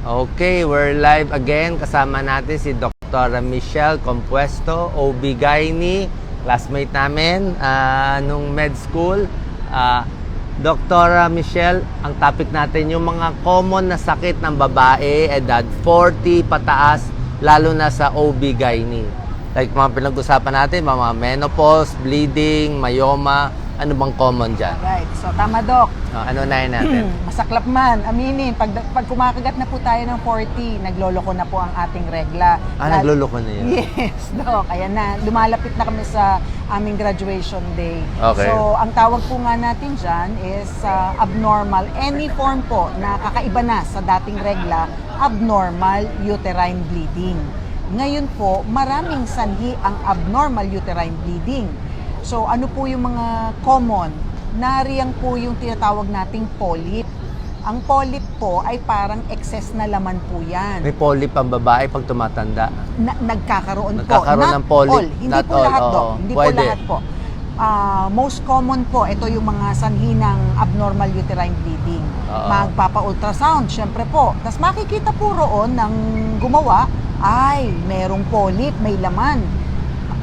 Okay, we're live again. Kasama natin si Dr. Michelle Compuesto, OB Gynae, classmate namin ah, nung med school. Ah, Dr. Michelle, ang topic natin yung mga common na sakit ng babae, edad 40 pataas, lalo na sa OB Gynae. Like mga pinag-usapan natin, mga menopause, bleeding, myoma, ano bang common dyan? Right. So, tama, Doc. Ah, ano na natin? Masaklap man, aminin. Pag, pag kumakagat na po tayo ng 40, nagloloko na po ang ating regla. Ah, Lal- nagluloko na yun. Yes, Doc. Ayan na. Lumalapit na kami sa aming graduation day. Okay. So, ang tawag po nga natin dyan is uh, abnormal. Any form po na kakaiba na sa dating regla, abnormal uterine bleeding. Ngayon po, maraming sanhi ang abnormal uterine bleeding. So, ano po yung mga common? Nariyang po yung tinatawag nating polyp. Ang polyp po ay parang excess na laman po yan May polyp ang babae pag tumatanda. na, nagkakaroon, Nagkakaroon po. ng polyp. all. Hindi Not po all, lahat. Dok. Hindi Pwede. po lahat po. Ah, most common po, ito yung mga sanhi ng abnormal uterine bleeding. Oo. Magpapa-ultrasound, syempre po. Tapos makikita po roon ng gumawa, ay, merong polyp, may laman.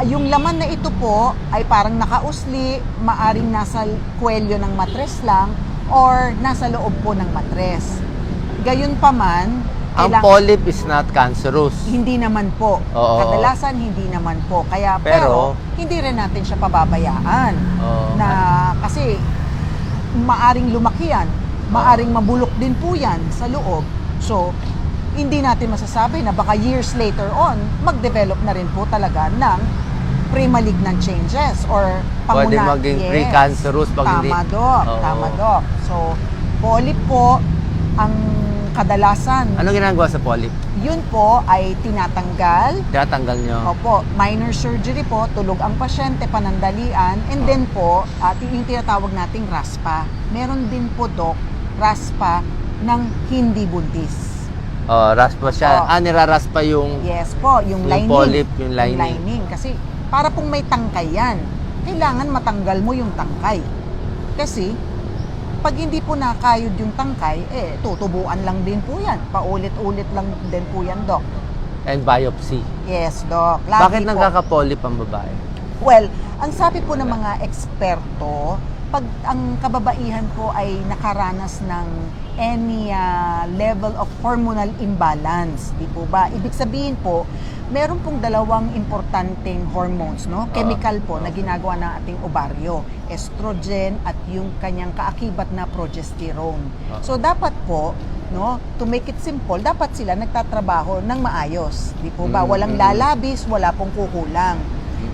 Yung laman na ito po ay parang nakausli, maaring nasa kwelyo ng matres lang, or nasa loob po ng matres. Gayun pa man, Ang polyp is not cancerous. hindi naman po. Oo. Kadalasan hindi naman po. Kaya Pero- pero, hindi rin natin siya pababayaan. Oo. Na kasi maaring lumaki yan. Maaring mabulok din po yan sa loob. So, hindi natin masasabi na baka years later on, mag-develop na rin po talaga ng pre-malignant changes or pamuna. Pwede maging Yes. precancerous pag hindi- Tama, Dok. Oo. Tama, Dok. So, polyp po ang kadalasan Ano ginagawa sa polyp? yun po ay tinatanggal. Tinatanggal nyo. Opo, minor surgery po, tulog ang pasyente, panandalian, and then po, at yung tinatawag nating raspa. Meron din po, Dok, raspa ng hindi buntis. Oh, raspa siya. Oo. Ah, niraraspa yung... Yes po, yung, Yung lining. polyp, yung lining. Kasi para pong may tangkay yan, kailangan matanggal mo yung tangkay. Kasi pag hindi po nakayod yung tangkay, eh, tutubuan lang din po yan. Paulit-ulit lang din po yan, Dok. And biopsy. Yes, Dok. Lagi Bakit po. nagkaka-polyp ang babae? Well, ang sabi po ng mga eksperto, pag ang kababaihan po ay nakaranas ng any ah, level of hormonal imbalance, di po ba? Ibig sabihin po, meron pong dalawang importanteng hormones, no? Chemical po na ginagawa ng ating ovaryo, estrogen at yung kanyang kaakibat na progesterone. Ah. So dapat po, no, to make it simple, dapat sila nagtatrabaho ng maayos, di po ba? Walang lalabis, wala pong kukulang.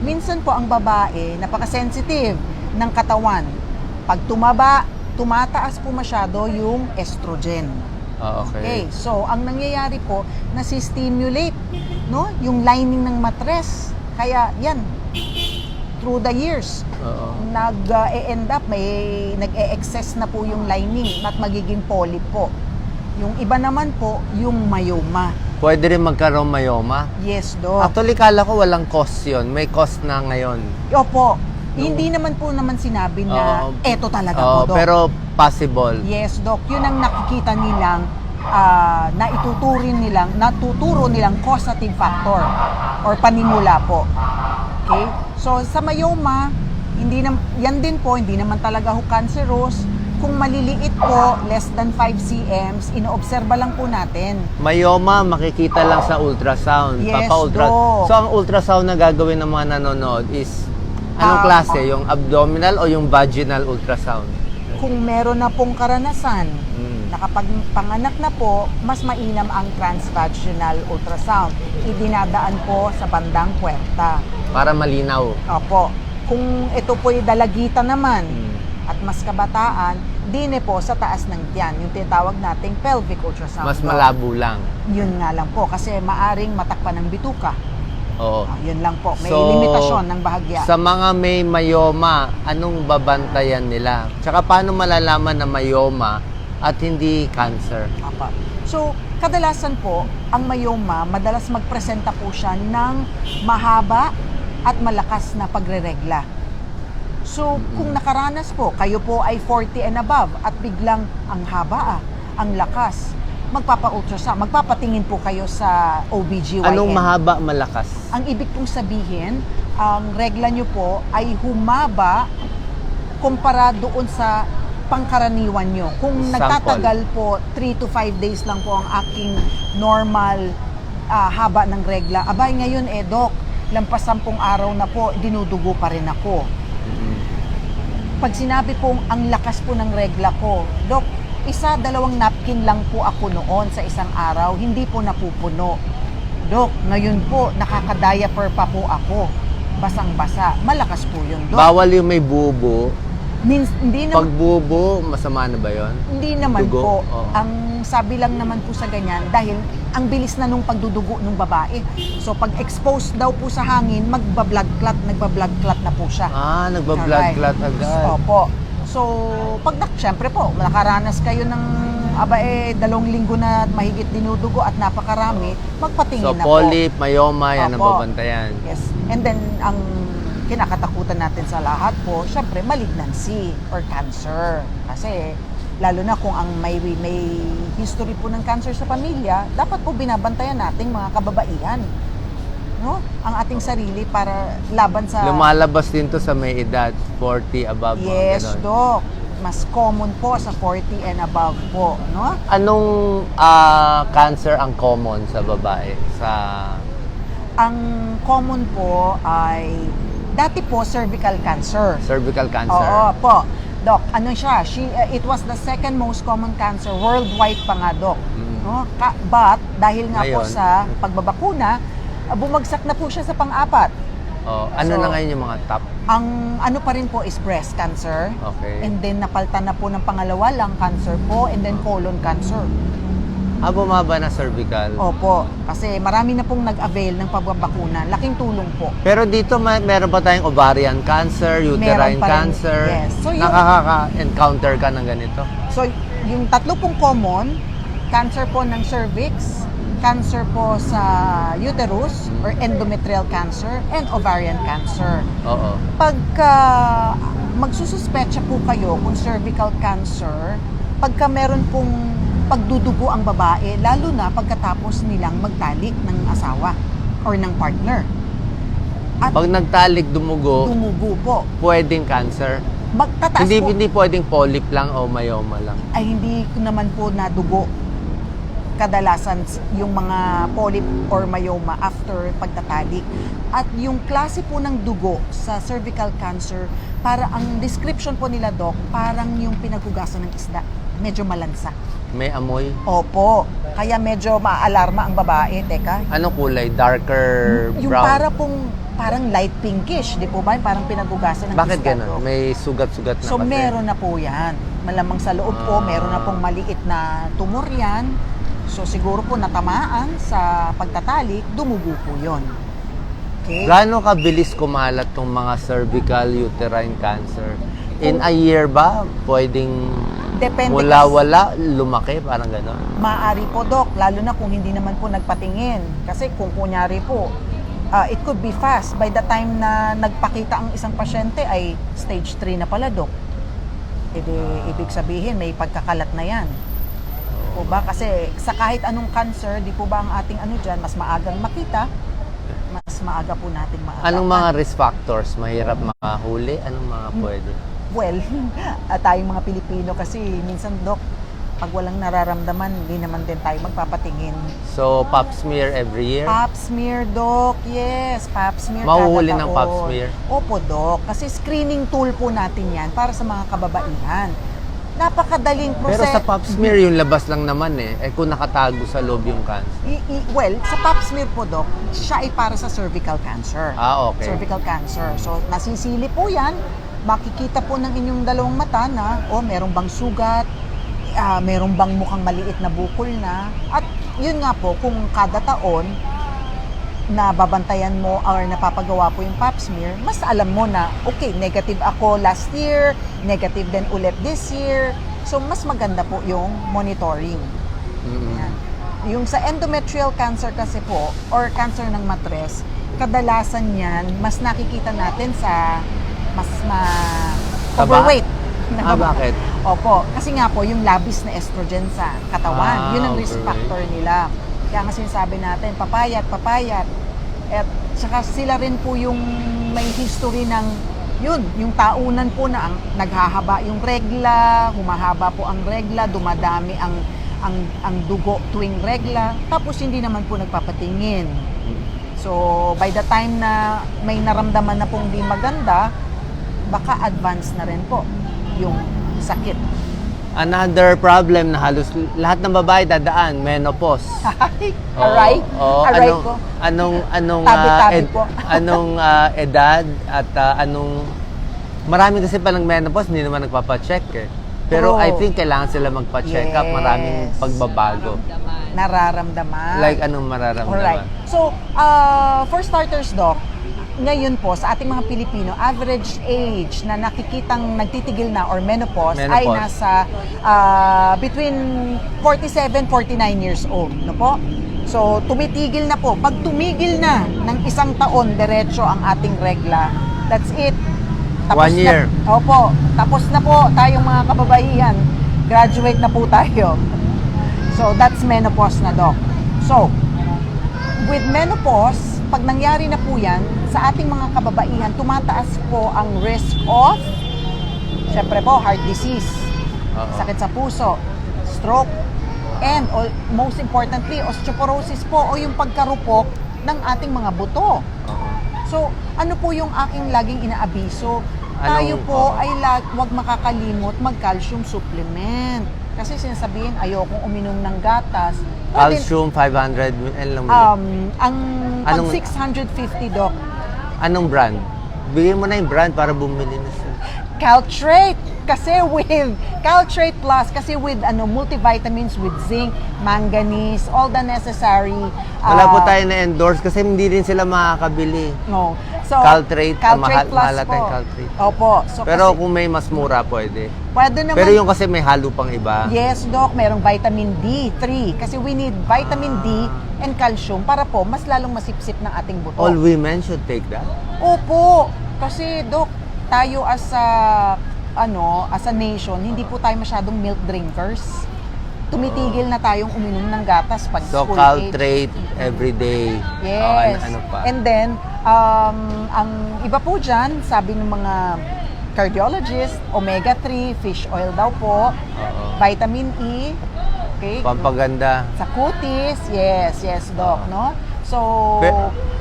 Minsan po ang babae, napaka-sensitive ng katawan. Pag tumaba, tumataas po masyado yung estrogen. Oh, Okay, okay. so ang nangyayari po, nasi-stimulate no, yung lining ng matres. Kaya yan, through the years, Oo. nag-e-end up, may nag-e-excess na po yung lining at magiging polyp po. Yung iba naman po, yung myoma. Pwede rin magkaroon myoma. Yes, do. Actually, kala ko walang cause yun. May cause na ngayon. Opo, hindi naman po naman sinabi na Oo. eto talaga Oo, po, Dok. pero possible. yes, Dok, yun ang nakikita nilang ah, na ituturin nilang, natuturo nilang causative factor or panimula po. Okay? So, sa myoma, hindi na, yan din po, hindi naman talaga ho cancerous. Kung maliliit po, less than 5 cms, inoobserba lang po natin. Myoma, makikita lang sa ultrasound. Yes, Papa-ultra- Doc. So, ang ultrasound na gagawin ng mga nanonood is anong Ah, klase? Yung abdominal o yung vaginal ultrasound? Kung meron na pong karanasan, Mm. nakapagpanganak na po, mas mainam ang transvaginal ultrasound. Idinadaan po sa bandang puwerta. Para malinaw. Opo. Kung ito po'y dalagitan naman Mm. at mas kabataan, dine po sa taas ng tiyan, yung tinatawag nating pelvic ultrasound. Mas malabo lang. Yun nga lang po, kasi maaring matakpan ng bituka. Oo. Ah, yun lang po, may So, limitasyon ng bahagya. Sa mga may myoma, anong babantayan nila? Tsaka paano malalaman na myoma at hindi cancer? Apa. So, kadalasan po, ang myoma, madalas magpresenta po siya ng mahaba at malakas na pagreregla. So, kung nakaranas po, kayo po ay 40 and above at biglang ang haba ah, ang lakas. Magpapa-ultrasound, magpapatingin po kayo sa OBGYN. Anong mahaba, malakas? Ang ibig pong sabihin, ang regla nyo po ay humaba kumpara doon sa pangkaraniwan nyo. Kung Sample. nagtatagal po, 3 to 5 days lang po ang aking normal ah, haba ng regla. Abay, ngayon eh, Doc, lampas 10 araw na po, dinudugo pa rin ako. Pag sinabi pong ang lakas po ng regla ko, Dok, isa, dalawang napkin lang po ako noon sa isang araw, hindi po napupuno. Dok, ngayon po, nakaka-diaper pa po ako. Basang-basa. Malakas po yun, Dok. Bawal yung may bubo. Means, hindi Pag naman, bubo, masama na ba yon? hindi naman dugo, po. oo. Ang sabi lang naman po sa ganyan, dahil ang bilis na nung pagdudugo ng babae. So, pag expose daw po sa hangin, magba-blood clot, nagba-blood clot na po siya. Ah, nagba-blood Alright. clot agad. Opo. So, pag nak, syempre po, nakaranas kayo ng aba eh, dalawang linggo na mahigit dinudugo at napakarami, magpatingin So, na polyp, myoma, yan ang babantayan. po. Yes. And then, ang kinakatakutan natin sa lahat po, syempre, malignancy or cancer. Kasi, lalo na kung ang may, may history po ng cancer sa pamilya, dapat po binabantayan nating mga kababaihan. No? Ang ating sarili para laban sa... Lumalabas din to sa may edad, 40 above. Yes. Doc. Mas common po sa 40 and above po, no? Anong ah, cancer ang common sa babae? Sa Ang common po ay dati po cervical cancer. cervical cancer? Oo po. Doc, ano siya? She, uh, it was the second most common cancer worldwide pa nga, Doc. Mm. No? Ka- but, dahil nga po Ngayon? sa pagbabakuna, uh, bumagsak na po siya sa pang-apat. Oh, ano So- na ngayon yung mga top? Ang ano pa rin po is breast cancer. Okay. And then napaltan na po ng pangalawa lang cancer po and then colon cancer. Ah, bumaba na cervical. Opo, kasi marami na pong nag-avail ng pagbabakuna. Laking tulong po. Pero dito ma- meron pa tayong ovarian cancer, uterine Meron pa rin. cancer. Yes. So, yung- Nakaka-encounter ka ng ganito? So, yung tatlo pong common, cancer po ng cervix, cancer po sa uterus or endometrial cancer, and ovarian cancer. Oo. Pagka magsususpetsa po kayo kung cervical cancer, pagka meron pong pagdudugo ang babae, lalo na pagkatapos nilang magtalik ng asawa or ng partner. At Pag nagtalik dumugo, dumugo po. pwedeng cancer. Magtataas Hindi po, hindi pwedeng polyp lang o myoma lang. ay hindi naman po nadugo kadalasan yung mga polyp or myoma after pagtatalik. At yung klase po ng dugo sa cervical cancer, para ang description po nila, Doc, parang yung pinagugasan ng isda. Medyo malansa. May amoy. Opo. Kaya medyo maaalarma ang babae. Teka. Anong kulay? Darker Yung brown? para pong parang light pinkish, di po ba? Parang pinagugasan ng Bakit isda, ganun? Doc. May sugat-sugat na So kasi. meron na po yan. Malamang sa loob po, Ah. meron na pong maliit na tumor yan. So siguro po natamaan sa pagtatalik, dumugo po yon. Okay? Gaano kabilis kumalat tong mga cervical uterine cancer? In a year ba? Pwedeng Depende mula kasi- wala, lumaki, parang gano'n. Maari po, Doc, lalo na kung hindi naman po nagpatingin. Kasi kung kunyari po, ah, it could be fast. By the time na nagpakita ang isang pasyente ay stage 3 na pala, Doc. E di, ibig sabihin, may pagkakalat na yan. Po ba? Kasi sa kahit anong cancer, di po ba ang ating ano dyan, mas maagang makita, mas maaga po nating maagapan. Anong mga risk factors? Mahirap makahuli? Anong mga Hmm. pwede? Well, at tayong mga Pilipino kasi minsan, Doc, pag walang nararamdaman, hindi naman din tayo magpapatingin. So, pap smear every year? Pap smear, Doc. Yes, pap smear Mahuhuli ng pap smear? Opo, Doc. Kasi screening tool po natin yan para sa mga kababaihan. Napakadaling Pero proseso. sa pap smear, yung labas lang naman eh. Eh kung nakatago sa loob yung cancer. I- i- well, sa pap smear po, Doc, siya ay para sa cervical cancer. Ah, okay. Cervical cancer. So, nasisili po yan. Makikita po ng inyong dalawang mata na, oh, meron bang sugat, ah, meron bang mukhang maliit na bukol na. At yun nga po, kung kada taon, na babantayan mo or napapagawa po yung pap smear, mas alam mo na, okay, negative ako last year, negative din ulit this year. So, mas maganda po yung monitoring. Yan. Yung sa endometrial cancer kasi po, or cancer ng matres, kadalasan yan, mas nakikita natin sa mas ma overweight. Ah, bakit? Opo, kasi nga po, yung labis na estrogen sa katawan, Ah, yun ang risk okay. factor nila. Kaya nga sinasabi natin, papayat, papayat. At saka sila rin po yung may history ng yun, yung taunan po na ang naghahaba yung regla, humahaba po ang regla, dumadami ang ang ang dugo tuwing regla, tapos hindi naman po nagpapatingin. So, by the time na may naramdaman na pong di maganda, baka advance na rin po yung sakit. Another problem na halos lahat ng babae dadaan, menopause. Oo, Aray, oo. aray anong, ko. Anong anong ah, po. anong ah, edad at ah, anong marami kasi pa ng menopause hindi naman nagpapa-check eh. Pero True. I think kailangan sila magpa-check up, maraming Yes. pagbabago. Nararamdaman. Like anong mararamdaman? Alright. So, uh, for starters, Doc, ngayon po sa ating mga Pilipino, average age na nakikitang nagtitigil na or menopause, ay Menopause. nasa uh, between 47, 49 years old. No po? So, tumitigil na po. Pag tumigil na ng isang taon, diretso ang ating regla, that's it. One year. Na, opo. Tapos na po tayong mga kababaihan. Graduate na po tayo. So, that's menopause na, Doc. So, with menopause, pag nangyari na po yan, sa ating mga kababaihan, tumataas po ang risk of, syempre po, heart disease, Oo. sakit sa puso, stroke, and o- most importantly, osteoporosis po o yung pagkarupok ng ating mga buto. Oo. So, ano po yung aking laging inaabiso? Tayo Anong- po oo. ay lag, wag makakalimot mag-calcium supplement. Kasi sinasabihin, ayokong uminom ng gatas. Pwede- Calcium 500 ml. Um, ang pag Anong- 650 doc, Anong brand? Bigyan mo na yung brand para bumili na sila. Caltrate kasi with Caltrate Plus kasi with ano multivitamins with zinc, manganese, all the necessary Wala po uh, tayo na-endorse kasi hindi rin sila makakabili. No. So, Caltrate, ah, mahal- Plus mahal po. Caltrate. Opo. So, Pero kasi, kung may mas mura, pwede. pwede naman Pero yung kasi may halo pang iba. Yes, Doc, merong vitamin D3 kasi we need vitamin D and calcium para po mas lalong masipsip ng ating buto. All women should take that. Opo, kasi Doc, tayo as a ano, as a nation, hindi po tayo masyadong milk drinkers. Tumitigil na tayong uminom ng gatas pag So, school age. Caltrate every day. Yes. Oh, ano, ano pa? And then, um, ang iba po dyan, sabi ng mga cardiologist, omega-3, fish oil daw po, Oo. vitamin E, okay? Pampaganda. Sa cutis, yes, yes, doc, no? So,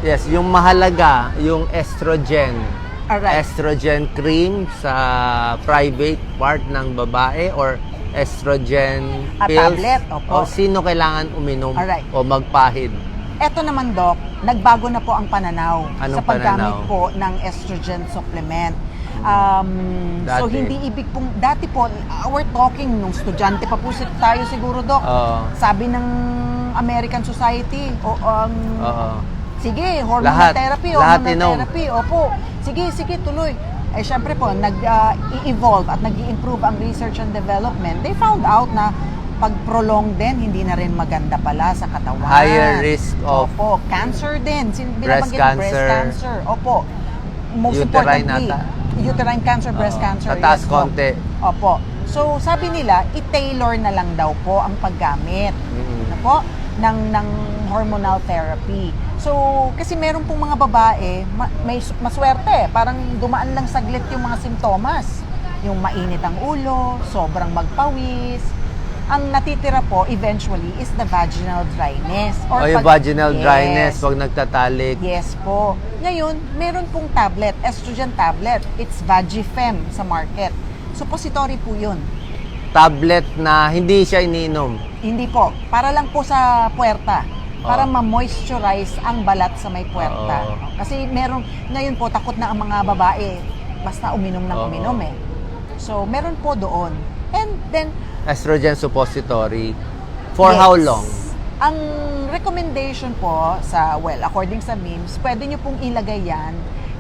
yes, yung mahalaga, yung estrogen. Alright. Estrogen cream sa private part ng babae or estrogen Ah, pills. tablet, opo. O sino kailangan uminom Alright. o magpahid. eto naman, doc, nagbago na po ang pananaw Anong sa paggamit pananaw? po ng estrogen supplement. Um, so, Dati. hindi ibig pong, dati po, uh, we're talking, nung estudyante pa po si- tayo siguro, doc, Oo. sabi ng American Society, o, um, Oo. Sige, hormone Lahat. therapy, Lahat hormone inom. therapy. Opo. Sige, sige, tuloy. Eh, syempre po, nag-i-evolve at nag improve ang research and development. They found out na pag prolong din, hindi na rin maganda pala sa katawan. Higher risk of Opo, cancer din. Sin- breast mo, breast cancer. cancer. Opo. Most Uterine importantly, ata. uterine cancer, breast Oo. cancer. Tataas yes konti. Opo. So, sabi nila, i-tailor na lang daw po ang paggamit Mm. na po ng ng hormonal therapy. So, kasi meron pong mga babae, ma- may maswerte, parang dumaan lang saglit yung mga simptomas. Yung mainit ang ulo, sobrang magpawis. Ang natitira po eventually is the vaginal dryness. O yung pag- vaginal Yes. dryness, pag nagtatalik. Yes po. Ngayon, meron pong tablet, estrogen tablet. It's Vagifem sa market. Suppository po yun. Tablet na hindi siya iniinom. Hindi po. Para lang po sa puerta. Para Oo. ma-moisturize ang balat sa may puerta. Oo. Kasi meron, ngayon po, takot na ang mga babae basta uminom ng Oo. uminom eh. So, meron po doon. And then, Estrogen suppository. For yes. how long? Ang recommendation po sa, well, according sa memes, pwede nyo pong ilagay yan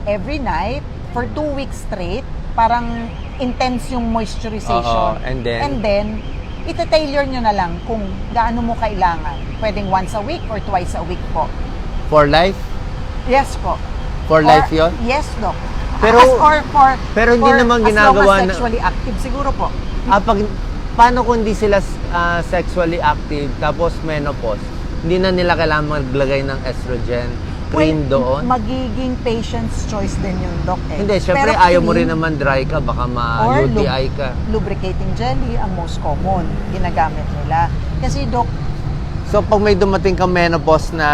every night for two weeks straight. Parang intense yung moisturization. Oo, and then? And then, ita-tailor nyo na lang kung gaano mo kailangan. Pwedeng once a week or twice a week po. For life? Yes po. For Or- life yon? Yes, Doc. Pero- As or for, pero hindi for naman as ginagawa long as na- sexually active, siguro po. Ah, pag, paano kung hindi sila ah, sexually active tapos menopause? Hindi na nila kailangan maglagay ng estrogen cream doon? Magiging patient's choice din yung doc eh. Hindi, syempre Pero ayaw mo rin naman dry ka, baka ma-UTI ka. lubricating jelly ang most common ginagamit nila. Kasi doc, So pag may dumating kang menopause na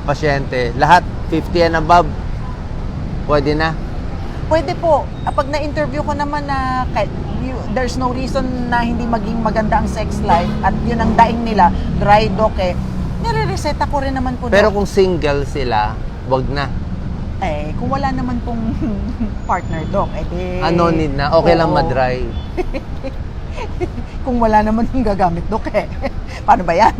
pasyente, lahat 50 and above, pwede na. pwede po. Ah, Pag na-interview ko naman na kahit you- there's no reason na hindi maging maganda ang sex life at yun ang daing nila, dry doc eh, nire-reseta ko rin naman po. Pero doc. kung single sila, wag na. eh, kung wala naman pong partner doc, eh di... Ano need na? Okay lang oo. ma-dry. Kung wala naman yung gagamit doc eh. Paano ba yan?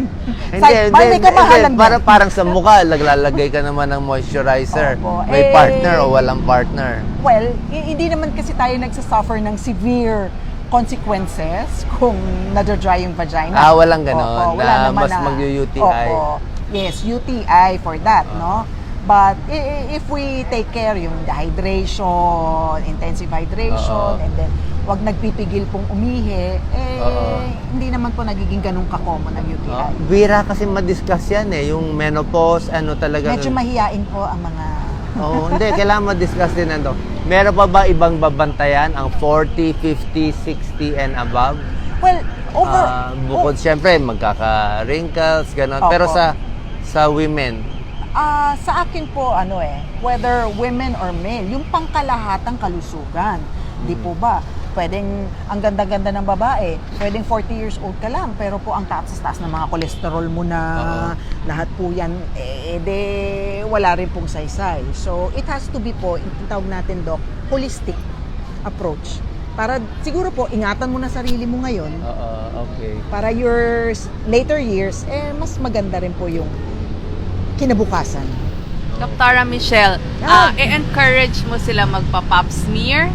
Hindi, hindi, kamahalan hindi. Para, parang sa mukha, naglalagay ka naman ng moisturizer. Opo. May Eh, partner o walang partner. Well, i- hindi naman kasi tayo nagsasuffer ng severe consequences kung nadodry yung vagina. Ah, walang ganon, wala na naman mas mag-UTI. Opo. Yes, UTI for that, no? But if we take care yung dehydration, intensive hydration, Oo. and then wag nagpipigil pong umihi, eh, Oo. hindi naman po nagiging ganun ka-common ang UTI. Oh, bira kasi ma-discuss yan eh. Yung menopause, ano talaga. Medyo mahihain po ang mga... Oo, hindi. Kailangan ma-discuss din ano. Meron pa ba ibang babantayan ang 40, 50, 60 and above? Well, over... Ah, bukod syempre, magkaka-wrinkles, gano'n. Opo. Pero sa sa women, Ah, sa akin po ano eh, whether women or male, yung pangkalahatang kalusugan. Di po ba? Pwedeng ang ganda-ganda ng babae, pwedeng 40 years old ka lang, pero po ang taas-taas ng mga kolesterol mo na lahat po yan, eh, de, wala rin pong saysay. So, it has to be po, tawag natin, Doc, holistic approach. Para siguro po, ingatan mo na sarili mo ngayon, Oo, okay. para your later years, eh, mas maganda rin po yung kinabukasan. Dr. Michelle, Ah. ah, i-encourage mo sila magpa-pap smear?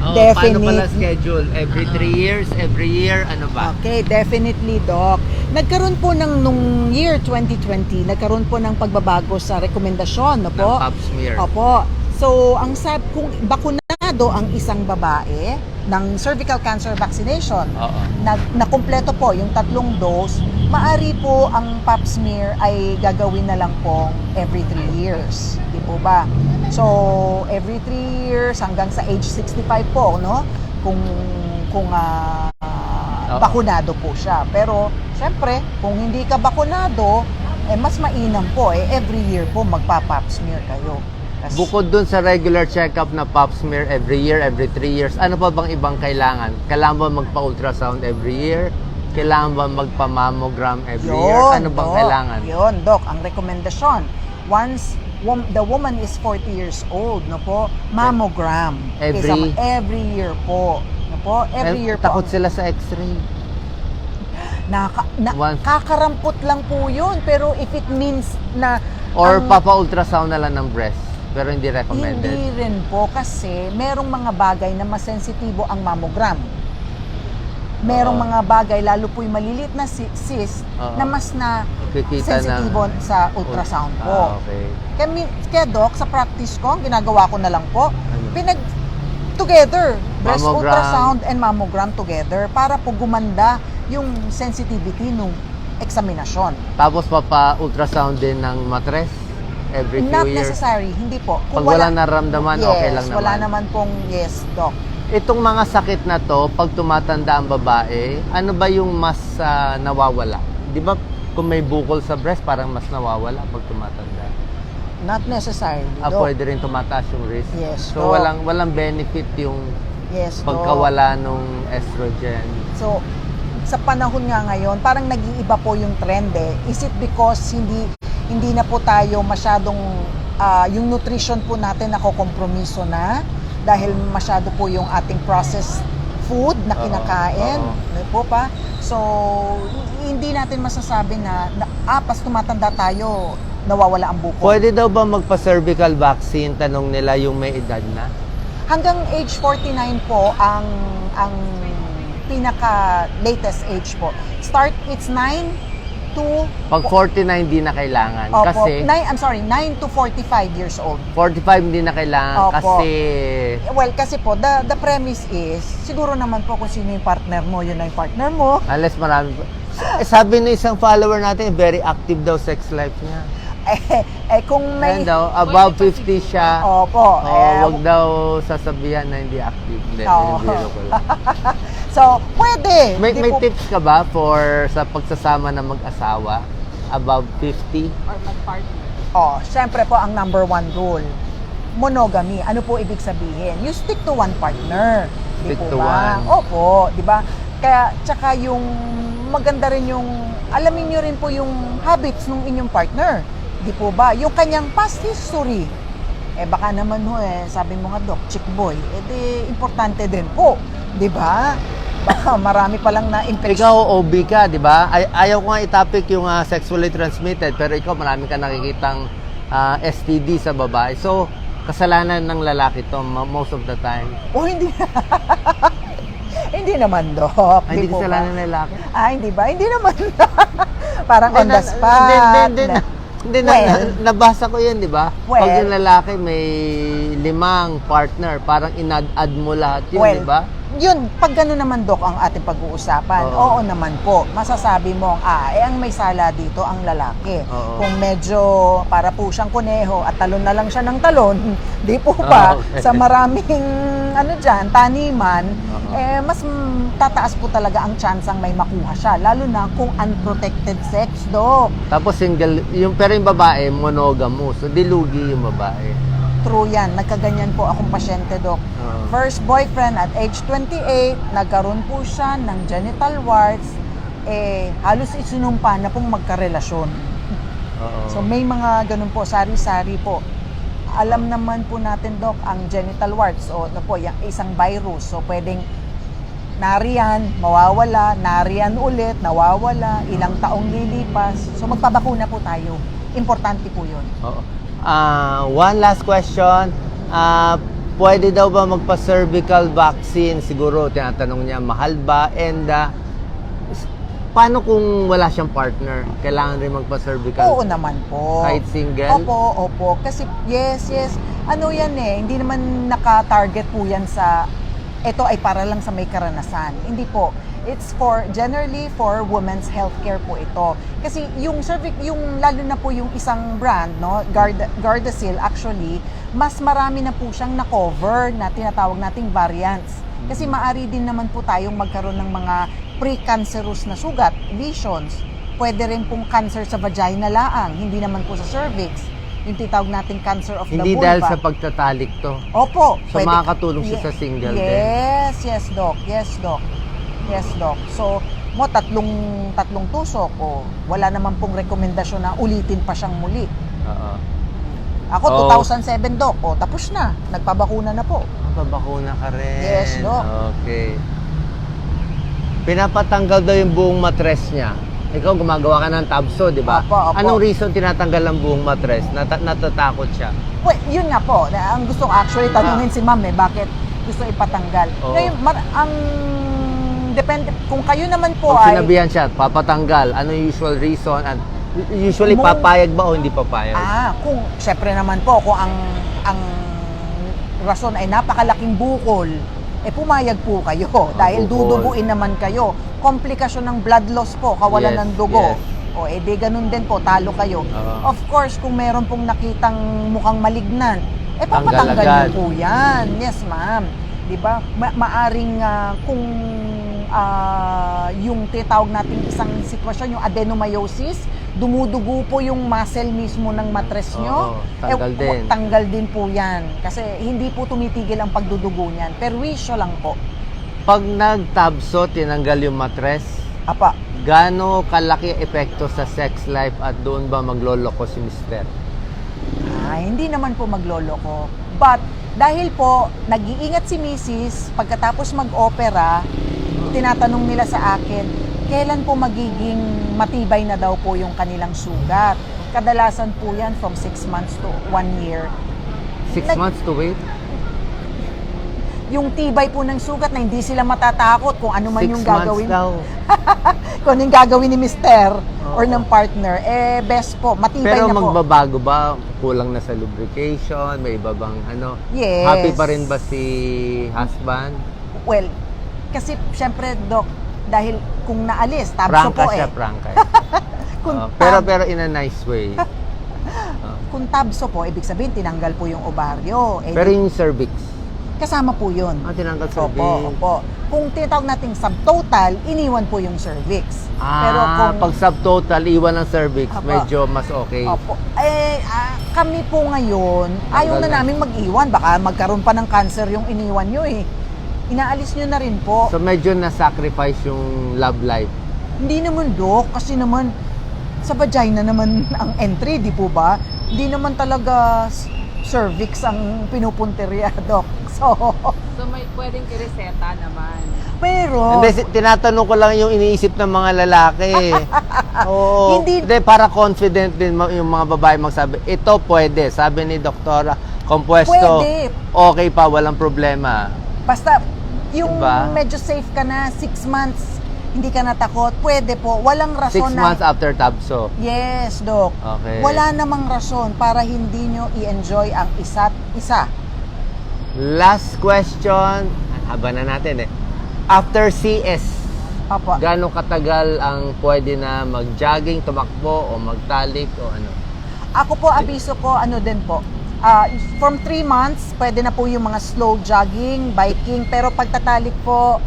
Oh, Definite. Paano pala schedule? Every 3 years? Every year? Ano ba? Okay, definitely, Doc. Nagkaroon po ng nung year 2020, nagkaroon po ng pagbabago sa rekomendasyon, no po? Ng pap smear. Opo. So, ang sab kung bakunado ang isang babae ng cervical cancer vaccination, Oo. na, na kumpleto po yung tatlong dose, maari po ang pap smear ay gagawin na lang po every 3 years. Po ba? So, every 3 years hanggang sa age 65 po, no? Kung kung Oo. bakunado po siya. Pero, syempre, kung hindi ka bakunado, eh, mas mainam po, eh, every year po magpa-pap smear kayo. Kasi- Bukod dun sa regular check-up na pap smear every year, every 3 years, ano pa bang ibang kailangan? Kailangan ba magpa-ultrasound every year? Kailangan ba magpa-mammogram every year? Ano bang Doc. kailangan? Yun, Doc, ang rekomendasyon. Once wom- the woman is 40 years old, no po, mammogram. Every- Isang- every year po. No po, every year takot po. sila sa x-ray. Naka, na, Once- kakarampot lang po yun. Pero if it means na... Or ang- papa-ultrasound na lang ng breast. Pero hindi recommended. Hindi rin po kasi merong mga bagay na mas sensitibo ang mammogram. Merong Oo. mga bagay, lalo po yung malilit na si- cyst, Oo. na mas na Kikita sensitibo ng- sa ultrasound po. Ah, okay. Kaya, mi- kaya Doc, sa practice ko, ang ginagawa ko na lang po, pinag together, breast Mammogram. ultrasound and mammogram together para po gumanda yung sensitivity nung eksaminasyon. Tapos papa-ultrasound din ng matres every few Not years. necessary, hindi po. Pag wala naramdaman, yes, okay lang wala naman. naman pong yes, Doc. Itong mga sakit na to, pag tumatanda ang babae, ano ba yung mas ah, nawawala? Di ba kung may bukol sa breast, parang mas nawawala pag tumatanda? Not necessarily, Ah, pwede rin tumataas yung risk. Yes, So Doc. walang walang benefit yung Yes, pagkawala nung estrogen. So, sa panahon nga ngayon, parang nag-iiba po yung trend eh. Is it because hindi hindi na po tayo masyadong ah, yung nutrition po natin nakokompromiso na dahil masyado po yung ating processed food na kinakain. oo. Ano po pa? So, hindi natin masasabi na, na ah, pas tumatanda tayo, nawawala ang bukol. Pwede daw ba magpa-cervical vaccine? Tanong nila yung may edad na. Hanggang age 49 po ang ang pinaka latest age po. Start it's 9 to Pag 49, di na kailangan. Opo, kasi nine, I'm sorry, 9 to 45 years old. 45 hindi na kailangan Opo. kasi Well, kasi po, the, the premise is, siguro naman po kung sino yung partner mo, yun na yung partner mo. unless marami pa- eh, sabi ng isang follower natin, very active daw sex life niya. Eh, eh kung may... Ayan daw, above 50 siya. Opo. Oh, eh, wag daw sasabihan na hindi active. Hindi, Oo. biro ko lang. so, pwede. May, may po- tips ka ba for sa pagsasama ng mag-asawa? Above 50? Or mag-party. Oh, syempre po ang number one rule. Monogamy. Ano po ibig sabihin? You stick to one partner. Stick to ba? one. Opo, di ba? Kaya, tsaka yung maganda rin yung, alamin nyo rin po yung habits ng inyong partner. Di po ba? Yung kanyang past history. Eh baka naman ho eh, sabi mo nga dok, chick boy, eh di importante din po. Di ba? Baka marami palang na Ikaw, OB ka, di ba? Ay, ayaw ko nga i-topic yung ah, sexually transmitted, pero ikaw marami ka nakikitang ah, STD sa babae. So, kasalanan ng lalaki to mo- most of the time. Oh, hindi. hindi naman, Dok. Ay, hindi Di po kasalanan ng lalaki. Ah, hindi ba? Hindi naman. Parang on Hindi, the spot. Hindi, hindi, hindi. na- na- Hindi, na, Well. na- nabasa ko yun, di ba? Pag Well. yung lalaki may limang partner, parang inad-add mo lahat yun, well, di ba? Yun, pag gano'n naman, Dok, ang ating pag-uusapan, Oo. oo. naman po. Masasabi mo, ah, eh, ang may sala dito ang lalaki. Oo. Kung medyo para po siyang kuneho at talon na lang siya ng talon, di po ba, Oo, okay. sa maraming, ano dyan, taniman, Oo. eh, mas tataas po talaga ang chance ang may makuha siya. Lalo na kung unprotected sex, Dok. Tapos single, yung, pero yung babae, monogamous. So, dilugi yung babae. True yan. Nagkaganyan po akong pasyente, Dok. Oo. First boyfriend at age 28, nagkaroon po siya ng genital warts, eh, halos isinumpa na pong magkarelasyon. Oo. So may mga ganun po, sari-sari po. Alam naman po natin, Dok, ang genital warts, o ano po, yung isang virus. So pwedeng nariyan, mawawala, nariyan ulit, nawawala, ilang taong lilipas. So magpabakuna po tayo. Importante po yun. Oo. Ah, one last question. Ah, pwede daw ba magpa-cervical vaccine? Siguro, tinatanong niya, mahal ba? And s- paano kung wala siyang partner? Kailangan rin magpa-cervical? Oo naman po. Kahit single? Opo, opo. Kasi yes, yes. Ano yan eh, hindi naman naka-target po yan sa ito ay para lang sa may karanasan. Hindi po. It's for generally for women's healthcare po ito. Kasi yung cervic yung lalo na po yung isang brand no, Garda, Gardasil actually mas marami na po siyang na-cover na tinatawag nating variants. Kasi maari din naman po tayong magkaroon ng mga precancerous na sugat, lesions. Pwede rin pong cancer sa vagina laang, hindi naman po sa cervix. Yung tinatawag nating cancer of the Hindi vulva. dahil sa pagtatalik to. Opo. So, makakatulong siya sa single din. Yes, yes, Doc. Yes, Doc. Yes, Doc. So, mo tatlong tatlong tusok o wala naman pong rekomendasyon na ulitin pa siyang muli. Oo. Ako Oh. 2007 Doc, o tapos na, nagpabakuna na po. Papabakuna ka rin. Yes, Doc. Okay. Pinapatanggal daw yung buong matres niya. Ikaw gumagawa ka ng tabso, di ba? Opo, opo. Anong reason tinatanggal ang buong matres? Nata- natatakot siya. Well, yun nga po. na- Ang gusto ko actually tanungin si Ma'am eh, bakit gusto ipatanggal. Ah. Oo. Ngayon, mar- ang depende kung kayo naman po Pag ay sinabihan siya, papatanggal, ano yung usual reason? At usually, Mo- papayag ba o hindi papayag? Ah, kung syempre naman po kung ang ang rason ay napakalaking bukol, eh pumayag po kayo dahil bukol. duduguin naman kayo. Komplikasyon ng blood loss po, kawalan Yes, ng dugo. yes. O eh di ganun din po, talo kayo. Oo. Of course, kung meron pong nakitang mukhang malignan, eh Tanggal papatanggal agad. niyo po yan. Yes, ma'am. 'Di ba? Ma- maaring ah, kung ah, yung tinatawag nating isang sitwasyon, yung adenomyosis, dumudugo po yung muscle mismo ng matres nyo. Oo, tanggal Eh, din. Tanggal din po yan. Kasi hindi po tumitigil ang pagdudugo niyan. Perwisyo lang po. Pag nagtabso, tinanggal yung matres, Apa. gaano kalaki epekto sa sex life at doon ba magloloko si mister? Ah, hindi naman po magloloko. But, dahil po, nag-iingat si Mrs. pagkatapos mag-opera, tinatanong nila sa akin, kailan po magiging matibay na daw po yung kanilang sugat. Kadalasan po yan from 6 months to 1 year. Six Nag- months to wait? yung tibay po ng sugat na hindi sila matatakot kung ano man Six yung months gagawin. daw. kung ano yung gagawin ni mister or Oo. ng partner, eh best po, matibay Pero na po. magbabago ba? Kulang na sa lubrication? May iba bang ano? Yes. Happy pa rin ba si husband? Well, kasi syempre, Doc, dahil kung naalis, tabso po siya, eh. prangka. Kung, Oh, pero tab- pero in a nice way. Oh. kung tabso po, ibig sabihin, tinanggal po yung ovaryo. Eh, Pero di- yung cervix, kasama po yun. ah, tinanggal cervix. Opo, opo. Kung tinatawag nating subtotal, iniwan po yung cervix. Ah, Pero kung pag subtotal, iwan ng cervix, Opo. medyo mas okay. Opo. Eh, ah, kami po ngayon, ayaw na Tanggal na. namin mag-iwan. Baka magkaroon pa ng cancer yung iniwan nyo eh. Inaalis nyo na rin po. So medyo na-sacrifice yung love life. Hindi naman, Dok. Kasi naman, sa vagina naman ang entry, di po ba? Hindi naman talaga cervix ang pinupunteriya, Dok. So, So may pwedeng kireseta naman. pero... Hindi, si- tinatanong ko lang yung iniisip ng mga lalaki. Oo. Hindi- Hindi, para confident din ma- yung mga babae magsabi, ito pwede. Sabi ni Doktora, compuesto, Pwede. okay pa, walang problema. Basta, yung Diba? medyo safe ka na, six months, hindi ka natakot, pwede po. Walang rason Six na... months after tabso. Yes, Dok. Okay. Wala namang rason para hindi nyo i-enjoy ang isa't isa. Last question, haba na natin eh. After CS, Opo. gaano katagal ang pwede na mag-jogging, tumakbo, o magtalik, o ano? Ako po, abiso ko, ano din po. Ah, from 3 months, pwede na po yung mga slow jogging, biking. Pero pagtatalik po,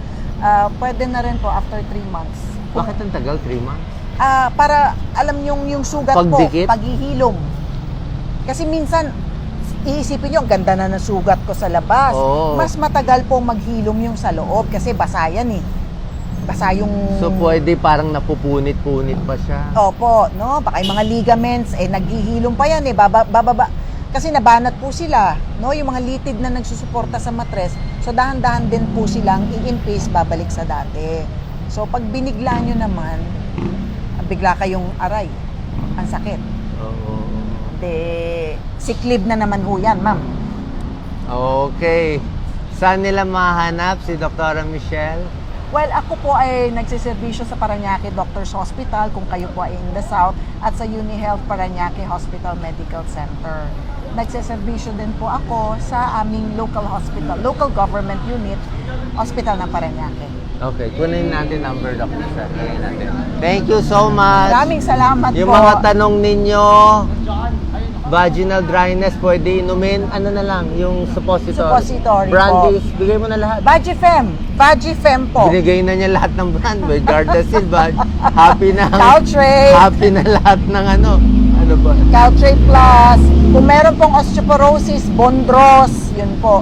ah, pwede na rin po after 3 months. Bakit ang tagal? 3 months? Ah, para alam yung yung sugat Pagdikit? po, paghihilom. Kasi minsan, iisipin nyo, ganda na ng sugat ko sa labas. Oo. Mas matagal po maghilom yung sa loob kasi basa yan eh. Basa yung... So pwede parang napupunit-punit pa siya. Opo, no? Baka yung mga ligaments, eh, naghihilom pa yan eh. Baba, bababa. Kasi nabanat po sila, no? Yung mga litid na nagsusuporta sa matres. So, dahan-dahan din po silang i-increase, babalik sa dati. So, pag binigla nyo naman, bigla kayong aray. Ang sakit. Oo. Sick leave na naman ho yan, ma'am. Okay. Saan nila mahanap si Dr. Michelle? Well, ako po ay nagsiservisyo sa Paranaque Doctors Hospital kung kayo po ay in the South at sa UniHealth Paranaque Hospital Medical Center. Nagsiservisyo din po ako sa aming local hospital, local government unit, Hospital ng Paranaque. Okay, kunin natin number. Michelle. Kunin natin. Thank you so much. Maraming salamat Yung po. mga tanong ninyo, vaginal dryness, pwede inumin, ano na lang, yung suppository. Suppository po. Brandies, bigay mo na lahat. Vagifem. Vagifem po. Binigay na niya lahat ng brand, may Gardasil, bad. Happy na. Caltrate. Happy na lahat ng ano. Ano ba? Caltrate Plus. Kung meron pong osteoporosis, Bondros, yun po.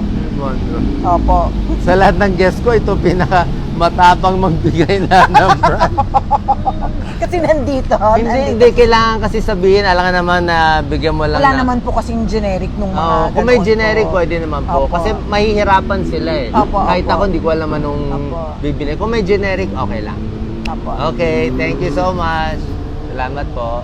Opo. Sa lahat ng guest ko, ito pinaka matapang magbigay na ng brand. Kasi nandito. hindi, nandito. hindi kailangan kasi sabihin, alam nga naman na bigyan mo lang Wala na. naman po kasing generic nung mga Oo, kung may generic, po. pwede naman po. Opo. Kasi mahihirapan sila eh. Opo, Kahit opo. ako, hindi ko alam anong Opo. bibili. Kung may generic, okay lang. Opo. Okay, thank you so much. Salamat po.